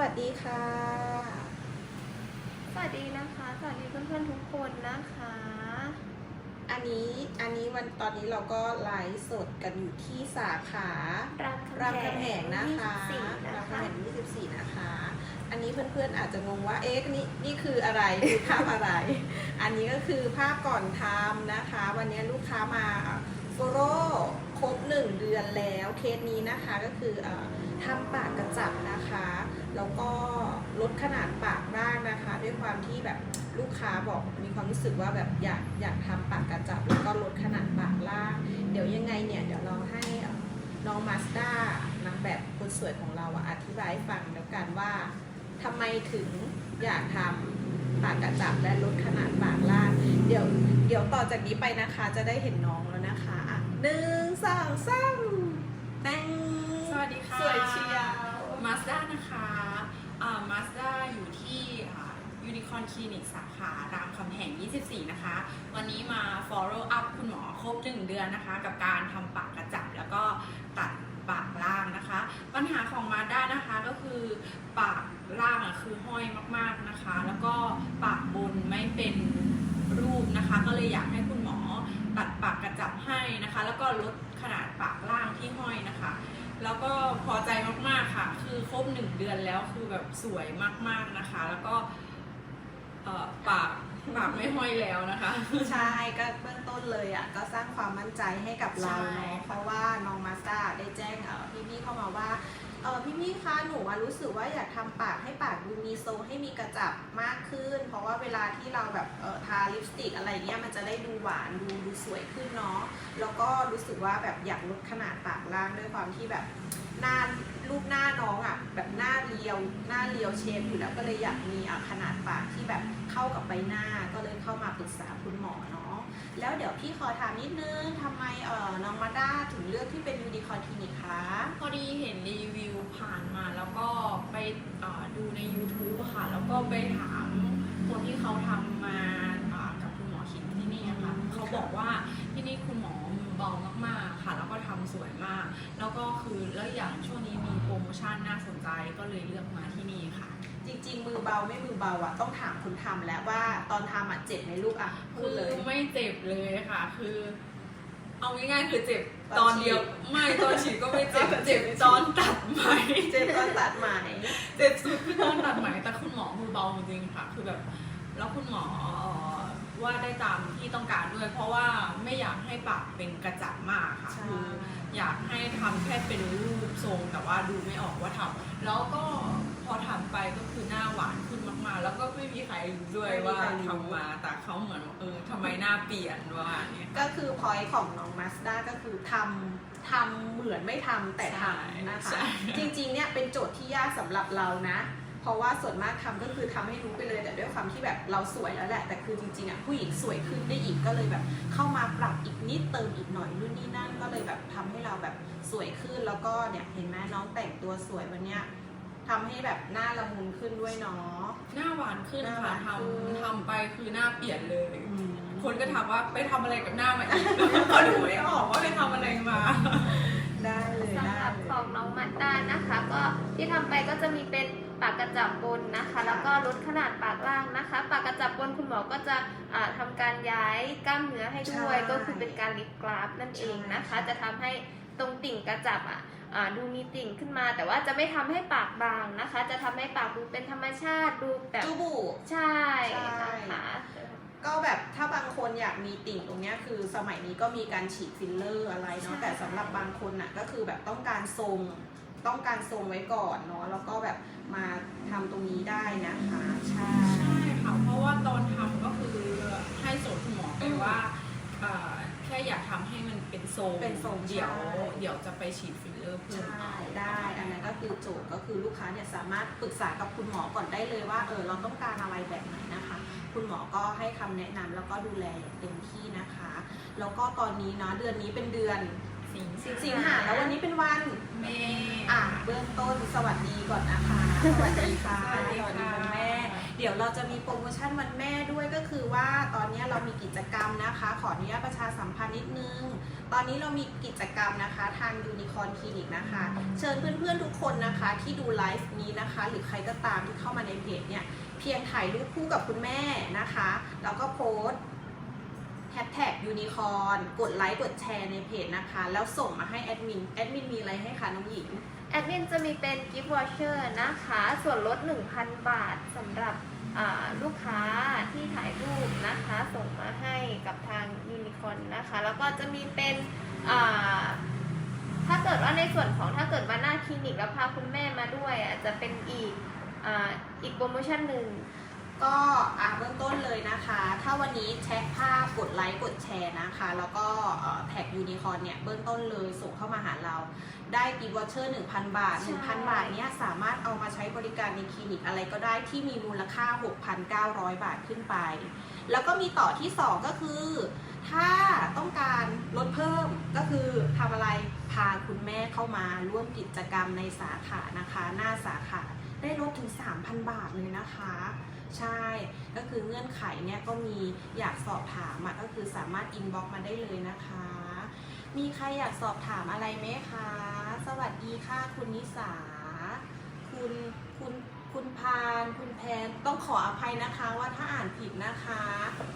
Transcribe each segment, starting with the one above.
วัสดีค่ะ สวัสดีนะคะ สวัสดีเพื่อนๆทุกคนนะคะ อันนี้อันนี้วันตอนนี้เราก็ไลฟ์สดกันอยู่ที่สาขารามรามคำแหงนะคะ24รานะมคำคะแหง24 นะคะ อันนี้เพื่อนๆอาจจะงงว่าเอ๊ะนี่นี่คืออะไรคือภาพอะไร อันนี้ก็คือภาพก่อนทำนะคะ วันนี้ลูกค้ามาโฟโร่ครบหนึ่งเดือนแล้วเคสนี้นะคะก็คือเอ่อทำปากกระจับนะคะ แล้วก็ลดขนาดปากร่างนะคะ ด้วยความที่แบบลูกค้าบอกมีความรู้สึกว่าแบบอยากอยากทำปากกระจับ แล้วก็ลดขนาดปากล่าง เดี๋ยวยังไงเนี่ยเดี๋ยวเราให้เอ่อน้องมาสด้านางแบบคนสวยของเราอะอธิบายให้ฟังแล้วกันว่าทำไมถึงอยากทำปากกระจับและลดขนาดปากล่าง เดี๋ยวเดี๋ยวต่อจากนี้ไปนะคะจะได้เห็นน้องแล้วนะคะอะหนึ่งสองสามแตงสวัสดีค่ะสวยเชียว มาสด้านะคะมาสด้าอยู่ที่ยูนิคอนคลินิกสาขารามคำแหง 24 นะคะ วันนี้มา follow up คุณหมอครบ 1 เดือนนะคะ กับการทำปากกระจับแล้วก็ตัดปากล่างนะคะ ปัญหาของมาด้านะคะก็คือปากล่างอะคือห้อยมากๆนะคะ แล้วก็ปากบนไม่เป็นรูปนะคะ ก็เลยอยากให้คุณหมอตัดปากกระจับให้นะคะ แล้วก็ลดขนาดปากล่างที่ห้อยนะคะ แล้วก็พอใจมากๆค่ะ คือครบหนึ่งเดือนแล้วคือแบบสวยมากๆนะคะ แล้วก็เอ่อปากปากไม่ห้อยแล้วนะคะ ใช่ก็เบื้องต้นเลยอะก็สร้างความมั่นใจให้กับเราใช่เนาะเพราะว่าน้องมาสด้าได้แจ้งเอ่อพี่ๆเข้ามาว่า เออพี่ๆคะหนูอะรู้สึกว่าอยากทำปากให้ปากดูมีทรงให้มีกระจับมากขึ้น เพราะว่าเวลาที่เราแบบเออทาลิปสติกอะไรเงี้ยมันจะได้ดูหวานดูดูสวยขึ้นเนาะแล้วก็รู้สึกว่าแบบอยากลดขนาดปากล่างด้วยความที่แบบหน้ารูปหน้าน้องอะแบบหน้าเรียวหน้าเรียวเชฟอยู่แล้วก็เลยอยากมีอะขนาดปากที่แบบเข้ากับใบหน้าก็เลยเข้ามาปรึกษาคุณหมอเนาะ แล้วเดี๋ยวพี่ขอถามนิดนึงทำไมเอ่อน้องมาด้าถึงเลือกที่เป็นยูนิคอร์คลินิกคะพอดีเห็นรีวิวผ่านมาแล้วก็ไปเอ่อดูใน YouTube อะค่ะ แล้วก็ไปถามคนที่เขาทำมาอ่ากับคุณหมอคิดที่นี่อะค่ะเขาบอกว่าที่นี่คุณหมอมือเบามากๆค่ะ แล้วก็ทำสวยมาก แล้วก็คือแล้วอย่างช่วงนี้มีโปรโมชั่นน่าสนใจก็เลยเลือกมาที่นี่ค่ะ จริง ๆ มือเบาไม่มือเบาอะต้องถามคุณทำแล้วว่าตอนทำอะเจ็บไหมลูกอะพูคืดอเลย ไม่เจ็บเลยค่ะ คือ เอาง่ายๆคือเจ็บตตออนนฉีด เดียว ไม่ตอนฉีดก็ไม่เจ็บตอนฉีดเจ็บตอนตัดไหมเจ็บตอนตัดไหม เจ็บสุดคือตอนตัดไหมแต่คุณหมอมือเบาจริงๆค่ะ คือแบบ แล้วคุณหมอเอ่อ ว่าได้ตามที่ต้องการด้วย เพราะว่าไม่อยากให้ปากเป็นกระจับมากค่ะใช่คืออยากให้ทำแค่เป็นรูปทรงแต่ว่าดูไม่ออกว่าทำแล้วก็พอทำไปก็คือหน้าหวานขึ้นมากๆ แล้วก็ไม่มีใครรู้ด้วยว่าทำมาแต่เขาเหมือนว่าเออทำไมหน้าเปลี่ยนว่าเนี้ยก็คือพอยของน้องมาสด้าก็คือทำทำเหมือนไม่ทำแต่ทำนะคะใช่จริงๆเนี่ยเป็นโจทย์ที่ยากสำหรับเรานะ เพราะว่าส่วนมากทำก็คือทำให้รู้ไปเลยแต่ด้วยความที่แบบเราสวยแล้วแหละ แต่คือจริงๆอะผู้หญิงสวยขึ้นได้อีกก็เลยแบบ เข้ามาปรับอีกนิดเติมอีกหน่อยนู่นนี่นั่นก็เลยแบบทำให้เราแบบสวยขึ้นแล้วก็เนี่ยเห็นไหมน้องแต่งตัวสวยวันเนี้ยทำให้แบบหน้าละมุนขึ้นด้วยเนาะหน้าหวานขึ้นหน้าหค่ะวานขึ้นทำทำไปคือหน้าเปลี่ยนเลยอืมคนก็ถามว่าไปทำอะไรกับหน้ามาอีกเขาดูไม่ออกว่าไปทำอะไรมา ได้เลยสำหได้รับเลขอยงน้องมันด้านะคะ ก็ที่ทำไปก็จะมีเป็น ปากกระจับบนนะคะ แล้วก็ลดขนาดปากล่างนะคะ ปากกระจับบนคุณหมอก็จะอ่าทำการย้ายกล้ามเนื้อให้ด้วยใช่ก็คือเป็นการลิฟต์กราฟนั่นเองนะคะ จะทำให้ตรงติ่งกระจับอะอ่าดูมีติ่งขึ้นมา แต่ว่าจะไม่ทำให้ปากบางนะคะ จะทำให้ปากดูเป็นธรรมชาติดูแบบจูบุใช่ใช่นะคะก็แบบถ้าบางคนอยากมีติ่งตรงเนี้ยคือสมัยนี้ก็มีการฉีดฟิลเลอร์อะไรเนาะใช่แต่สำหรับบางคนน่ะก็คือแบบต้องการทรงต้องการทรงไว้ก่อนเนาะแล้วก็แบบมาทำ ตรงนี้ได้นะคะใช่ใช่ค่ะเพราะว่าตอนทำก็คือให้โจทย์คุณหมอไปว่าเอ่อแค่อยากทำให้มันเป็นทรงเป็นทรงเดี๋ยว ใช่ เดี๋ยวจะไปฉีดฟิลเลอร์เพิ่มใช่เอาได้อันนั้นก็คือโจทย์ก็คือลูกค้าเนี่ยสามารถปรึกษากับคุณหมอก่อนได้เลยว่าเออเราต้องการอะไรแบบไหนนะคะ คุณหมอก็ให้คำแนะนำแล้วก็ดูแลอย่างเต็มที่นะคะ แล้วก็ตอนนี้เนาะเดือนนี้เป็นเดือน สิงสิงสิงหาแล้ววันนี้เป็นวันเมอะเบื้องต้นสวัสดีก่อนนะคะ สวัสดีค่ะสวัสดีค่ะคุณแม่ เดี๋ยวเราจะมีโปรโมชั่นวันแม่ด้วยก็คือว่าตอนนี้เรามีกิจกรรมนะคะ ขออนุญาตประชาสัมพันธ์นิดนึง ตอนนี้เรามีกิจกรรมนะคะทางยูนิคอนคลินิกนะคะ เชิญเพื่อนๆทุกคนนะคะที่ดูไลฟ์นี้นะคะ หรือใครก็ตามที่เข้ามาในเพจเนี่ยเพียงถ่ายรูปคู่กับคุณแม่นะคะ แล้วก็โพสต์ แฮชแท็กยูนิคอนกดไลค์กดแชร์ในเพจนะคะ แล้วส่งมาให้แอดมิน แอดมินมีอะไรให้คะน้องหญิง แอดมินจะมีเป็นกิฟต์วอเชอร์นะคะ ส่วนลด 1,000 บาทสำหรับลูกค้าที่ถ่ายรูปนะคะ ส่งมาให้กับทางยูนิคอนนะคะ แล้วก็จะมีเป็นถ้าเกิดว่าในส่วนของถ้าเกิดว่าหน้าคลินิกแล้วพาคุณแม่มาด้วยอะจะเป็นอีกออีกโปรโมชั่นหนึ่ง ก็อะเบื้องต้นเลยนะคะ ถ้าวันนี้แชะภาพกดไลค์กดแชร์นะคะ แล้วก็เอ่อแท็กยูนิคอนเนี่ยเบื้องต้นเลยส่งเข้ามาหาเรา ได้กีวอเชอร์ 1,000 บาทใช่1,000 บาทเนี้ยสามารถเอามาใช้บริการในคลินิกอะไรก็ได้ที่มีมูลค่า 6,900 บาทขึ้นไป แล้วก็มีต่อที่ 2 ก็คือ ถ้าต้องการลดเพิ่มก็คือทำอะไรพาคุณแม่เข้ามาร่วมกิจกรรมในสาขานะคะ หน้าสาขาได้ลดถึง 3,000 บาทเลยนะคะ ใช่ ก็คือเงื่อนไขเนี่ยก็มีอยากสอบถามอะก็คือสามารถอินบ็อกมาได้เลยนะคะ มีใครอยากสอบถามอะไรไหมคะ สวัสดีค่ะคุณนิสา คุณคุณคุณพาน คุณแพน ต้องขออภัยนะคะว่าถ้าอ่านผิดนะคะ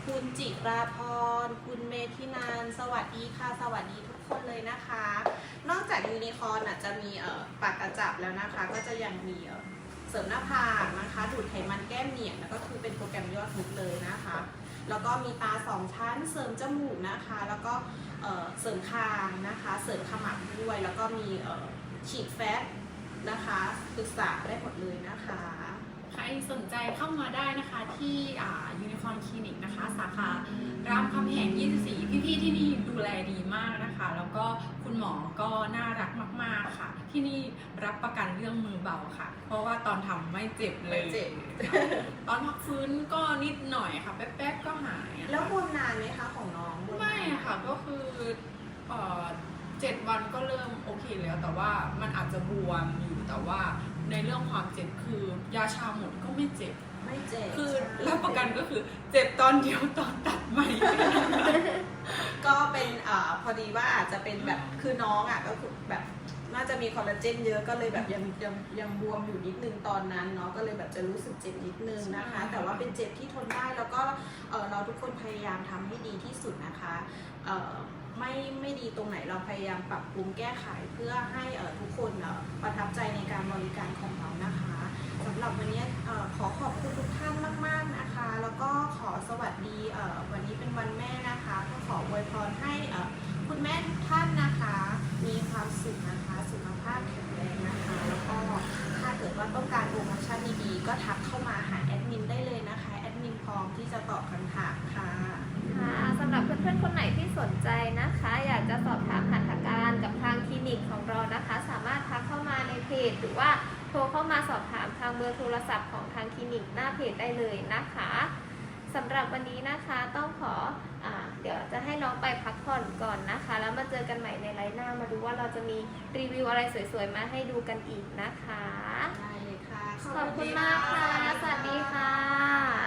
คุณจิราพร คุณเมธินาน สวัสดีค่ะ สวัสดีทุกคนเลยนะคะ นอกจากยูนิคอร์นจะมีเอ่อปากกระจับแล้วนะคะ ก็จะยังมี เสริมหน้าผากนะคะ ดูดไขมันแก้มเหนียงแล้วก็คือเป็นโปรแกรมยอดฮิตเลยนะคะ แล้วก็มีตาสองชั้น เสริมจมูกนะคะ แล้วก็เเสริมคางนะคะ เสริมขมับด้วย แล้วก็มีฉีดแฟตนะคะปรึกษาได้หมดเลยนะคะ ใครสนใจเข้ามาได้นะคะที่ยูนิคอนคลินิกนะคะ สาขารามคำแหง 24 พี่ๆที่นี่ดูแลดีมากนะคะ แล้วก็คุณหมอก็น่ารักมากๆค่ะ ที่นี่รับประกันเรื่องมือเบาค่ะ เพราะว่าตอนทำไม่เจ็บเลยไม่เจ็บ ค่ะตอนพักฟื้นก็นิดหน่อยค่ะ แป๊บๆก็หายอะค่ะแล้วบวมนานไหมคะของน้องบวไม่นานหอะค่ะก็คือเอ่อเจ็ดวันก็เริ่มโอเคแล้วแต่ว่ามันอาจจะบวมอยู่แต่ว่า ในเรื่องความเจ็บคือยาชาหมดก็ไม่เจ็บ ไม่เจ็บคือใช่รับประกันก็คือเจ็บตอนเดียวตอนตัดใหม่ ก็เป็นอ่าพอดีว่าอาจจะเป็นแบบคือน้องอะก็คือแบบน่าจะมีคอลลาเจนเยอะก็เลยแบบยังยังยังบวมอยู่นิดนึงตอนนั้นเนาะก็เลยแบบจะรู้สึกเจ็บนิดนึงนะคะใช่แต่ว่าเป็นเจ็บที่ทนได้แล้วก็เอ่อเราทุกคนพยายามทำให้ดีที่สุดนะคะเอ่อ ไม่ไม่ดีตรงไหนเราพยายามปรับปรุงแก้ไขเพื่อให้เอ่อทุกคนเอ่อประทับใจในการบริการของเรานะคะสำหรับวันนี้เอ่อขอขอบคุณทุกท่านมาก ๆนะคะ แล้วก็ขอสวัสดีเอ่อวันนี้เป็นวันแม่นะคะก็ขออวยพรให้เอ่อคุณแม่ทุกท่านนะคะ มีความสุขนะคะ สุขภาพแข็งแรงนะคะ แล้วก็ถ้าเกิดว่าต้องการโปรโมชั่นดีๆก็ทักเข้ามาหาแอดมินได้เลยนะคะแอดมินพร้อมที่จะตอบคำถามค่ะ ค่ะสำหรับ เพื่อนๆคนไหนที่สนใจนะคะ อยากจะสอบถามหัตถการกับทางคลินิกของเรานะคะ สามารถทักเข้ามาในเพจ หรือว่าโทรเข้ามาสอบถามทางเบอร์โทรศัพท์ของทางคลินิกหน้าเพจได้เลยนะคะสำหรับวันนี้นะคะต้องขออาเดี๋ยวจะให้น้องไปพักผ่อนก่อนนะคะ แล้วมาเจอกันใหม่ในไลน์หน้ามาดูว่าเราจะมีรีวิวอะไรสวยๆ มาให้ดูกันอีกนะคะ ได้เลยค่ะ ขอบคุณมากค่ะ สวัสดีค่ะ